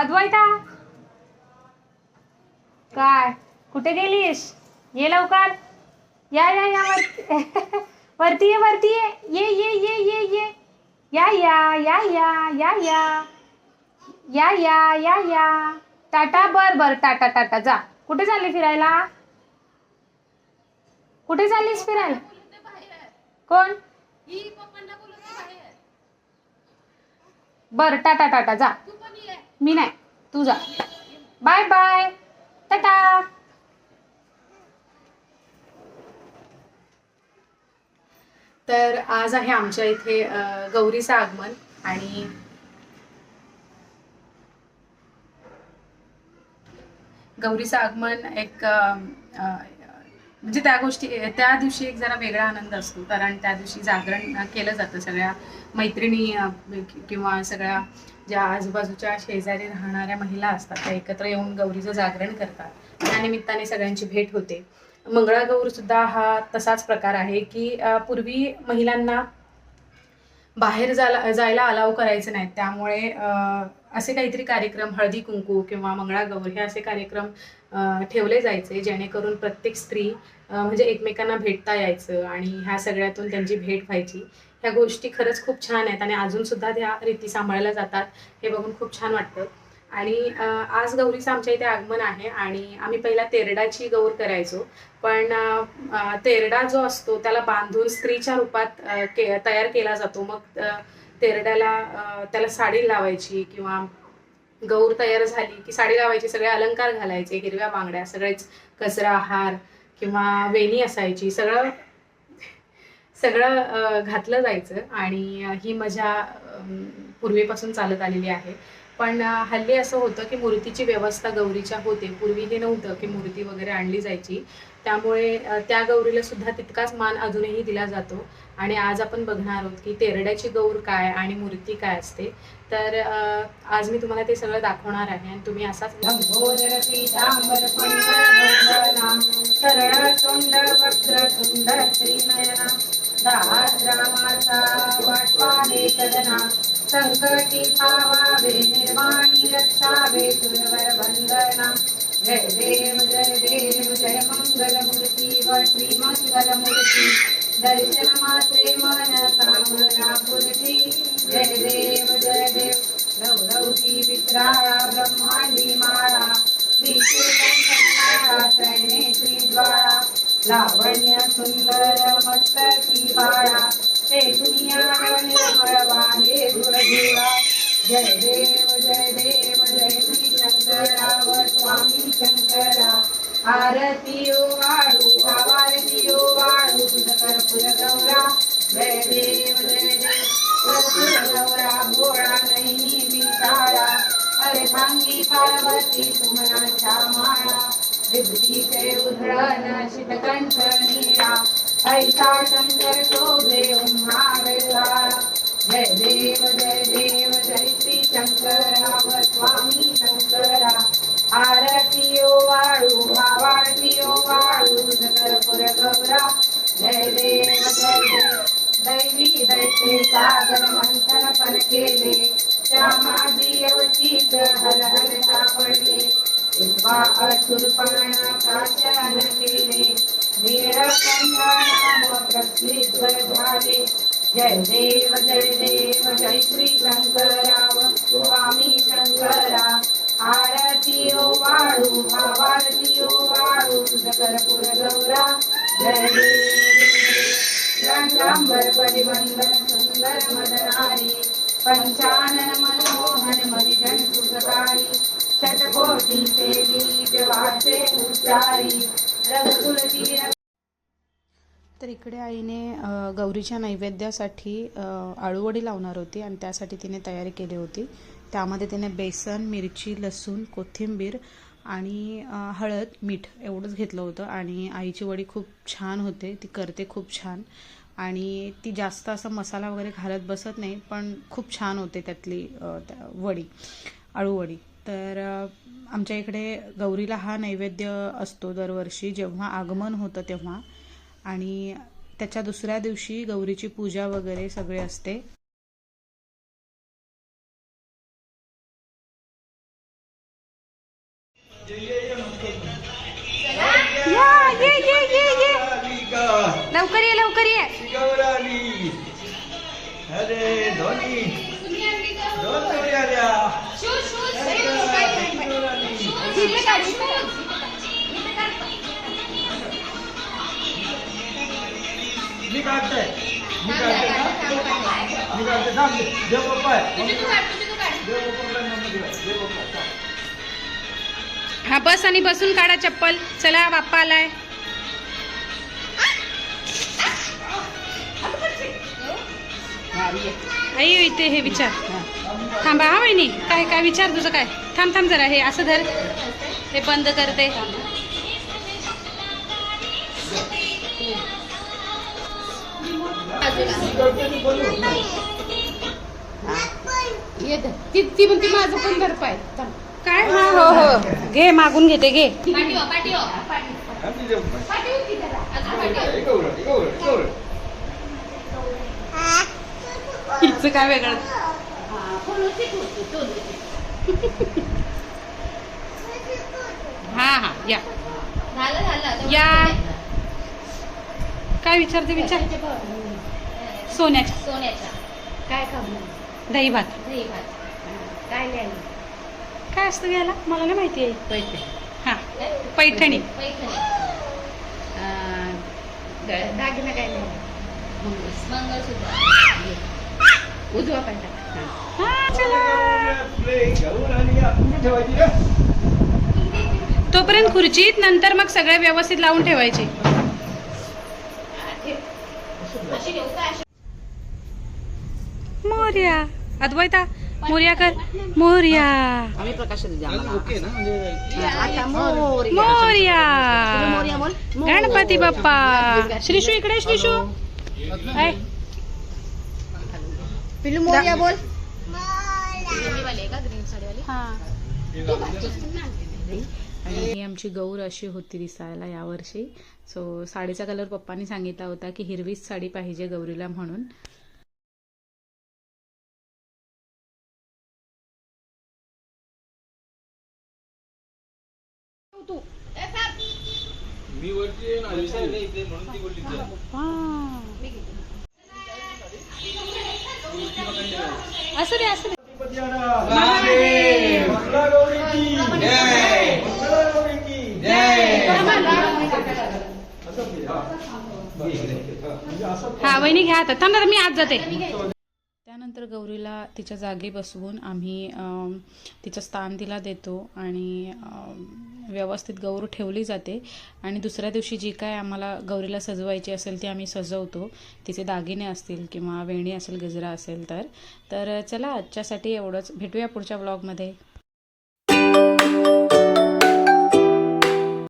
अद्वैता! काय? कुठे गेलीस? ये लवकर. या या या वरती वरती ये वरती ये. ये ये ये ये ये. या या या या या या. या या या या. टाटा बर बर. टाटा टाटा. जा. कुठे चालली फिरायला? कुठे चाललीस फिरायला? कोण? बर टाटा टाटा. जा. मी नाही. तू जा. बाय बाय टाटा तर आज आहे आमच्या इथे गौरीचं आगमन आणि गौरीचं आगमन एक म्हणजे त्या गोष्टी त्या दिवशी एक जरा वेगळा आनंद असतो कारण त्या दिवशी जागरण केलं जातं. सगळ्या मैत्रिणी किंवा सगळ्या ज्या आजूबाजूच्या शेजारी राहणाऱ्या महिला असतात त्या एकत्र येऊन गौरीचं जागरण करतात. त्यानिमित्ताने सगळ्यांची भेट होते. मंगळागौर सुद्धा हा तसाच प्रकार आहे की पूर्वी महिलांना बाहेर जायला जायला अलाव करायचं नाहीत त्यामुळे असे काहीतरी कार्यक्रम हळदी कुंकू किंवा मंगळागौर हे असे कार्यक्रम ठेवले जायचे जेणेकरून प्रत्येक स्त्री म्हणजे एकमेकांना भेटता यायचं आणि ह्या सगळ्यातून त्यांची भेट व्हायची. ह्या गोष्टी खरंच खूप छान आहेत आणि अजून सुद्धा त्या रीती सांभाळल्या जातात हे बघून खूप छान वाटतं. आणि आज गौरीचं आमच्या इथे आगमन आहे आणि आम्ही पहिला तेरडाची गौर करायचो. पण तेरडा जो असतो त्याला बांधून स्त्रीच्या रूपात के तयार केला जातो. मग तेरड्याला त्याला साडी लावायची किंवा गौर तयार झाली की साडी लावायची सगळे अलंकार घालायचे हिरव्या बांगड्या सगळेच कचरा हार किंवा वेणी असायची सगळं सगळं घातलं जायचं आणि ही मजा पूर्वीपासून चालत आलेली आहे. पण हल्ली असं होतं की मूर्तीची व्यवस्था गौरीच्या होते. पूर्वी हे नव्हतं की मूर्ती वगैरे आणली जायची. त्यामुळे त्या गौरीला सुद्धा तितकाच मान अजूनही दिला जातो. आणि आज आपण बघणार आहोत की तेरड्याची गौर काय आणि मूर्ती काय असते. तर आज मी तुम्हाला ते सगळं दाखवणार आहे आणि तुम्ही असाच संकटी पावावे निर्वाणी रक्षावे सुरवर वंदना जयदेव जयदेव जय मङ्गलमूर्ति श्रीमङ्गलमूर्ति दर्शनमात्रे मन कामना पूर्ति जयदेव जयदेव गौरवती वित्राळा ब्रह्माण्डी माळा श्रीकेतनमाळा त्रैनेत्रीद्वारा लावण्य सुन्दर मस्तकी बाळा हे दुनिया निर्मळवा हे गुरधुरा जय करा शंकरा आरती ओ वाळू आवारती ओ वाळू तुझ कर्पूर गौरा जय देव जय देव. कर्पूर गौरा भोळा नाही विचारा अरे भांगी पार्वती सुमनाच्या माळा. विभूतीचे उधळण शितकंठ नीळा. ऐसा शंकर शोभे उन्हाळा जय देव जय देव जय श्री सागर सादर मंथन पण केले झाले जय देव जय देव जय श्री शंकराव स्वामी शंकरा आरती ओ वाळू भावारती ओ वाळू जगरपुर गौरा जय देव रंगांबर परिबंधन सुंदर मदनारी पंचानन मनमोहन मरिजन सुखकारी शतकोटी गीत वाचे उच्चारी रघुकुलती तर इकडे आईने गौरीच्या नैवेद्यासाठी आळूवडी लावणार होती आणि त्यासाठी तिने तयारी केली होती. त्यामध्ये तिने बेसन मिरची लसूण कोथिंबीर आणि हळद मीठ एवढंच घेतलं होतं आणि आईची वडी खूप छान होते. ती करते खूप छान. आणि ती जास्त असा मसाला वगैरे घालत बसत नाही पण खूप छान होते त्यातली त्या वडी आळूवडी तर आमच्या इकडे गौरीला हा नैवेद्य असतो दरवर्षी जेव्हा आगमन होतं तेव्हा. आणि त्याच्या दुसऱ्या दिवशी गौरीची पूजा वगैरे सगळे असते. लवकर ये लवकर ये. गौराली अरे धोनी. दोन जोडी आल्या मी काढतोय मी काढते. मी काढते. थांब देव बाप्पा आहे देव बाप्पाला नमन दिला. देव बाप्पा थांब. हा बस आणि बसून काढा चप्पल. चला बाप्पा आलाय. आई इथे हे विचार. थांबा हा वहिनी. काय काय विचार तुझं काय? थांब थांब जरा. हे असं धर. हे बंद करते ती. ती म्हणते माझं पण भरपाय काय? हा हो हो. घे मागून घेते घे. आम्ही हिचं काय वेगळं? हा हा या. या. काय विचारते विचार? सोन्याच्या. सोन्याच्या काय खाऊ दही भात. दही भात. काय लिहायला काय असतं घ्यायला? मला नाही माहिती आहे. पैसे हा पैठणी. पैठणी. दागिना काय लिहायला मंगळसूत्र. उजवा हा, का तोपर्यंत खुर्चीत नंतर मग सगळे व्यवस्थित लावून ठेवायचे. मोर्या. अद्वैता मोर्या कर. मोर्या. ओके ना? म्हणजे मोर्या. गणपती बाप्पा. श्रीशू इकडे श्रीशू. ऐ, पिलू मोर्या बोल वाले का ग्रीन साडीवाली. आणि आमची गौर अशी होती दिसायला यावर्षी सो साडीचा कलर पप्पानी सांगितला होता की हिरवीच साडी पाहिजे गौरीला म्हणून मी वरती म्हणून ती बोलली चल. असू दे असू हा. वहिनी घ्या आता. थांब मी आज जाते. त्यानंतर गौरीला तिच्या जागी बसवून आम्ही तिचं स्थान तिला देतो आणि व्यवस्थित गौर ठेवली जाते. आणि दुसऱ्या दिवशी जी काय आम्हाला गौरीला सजवायची असेल ती आम्ही सजवतो. तिचे दागिने असतील किंवा वेणी असेल गजरा असेल तर. तर चला आजच्यासाठी एवढंच. भेटूया पुढच्या ब्लॉगमध्ये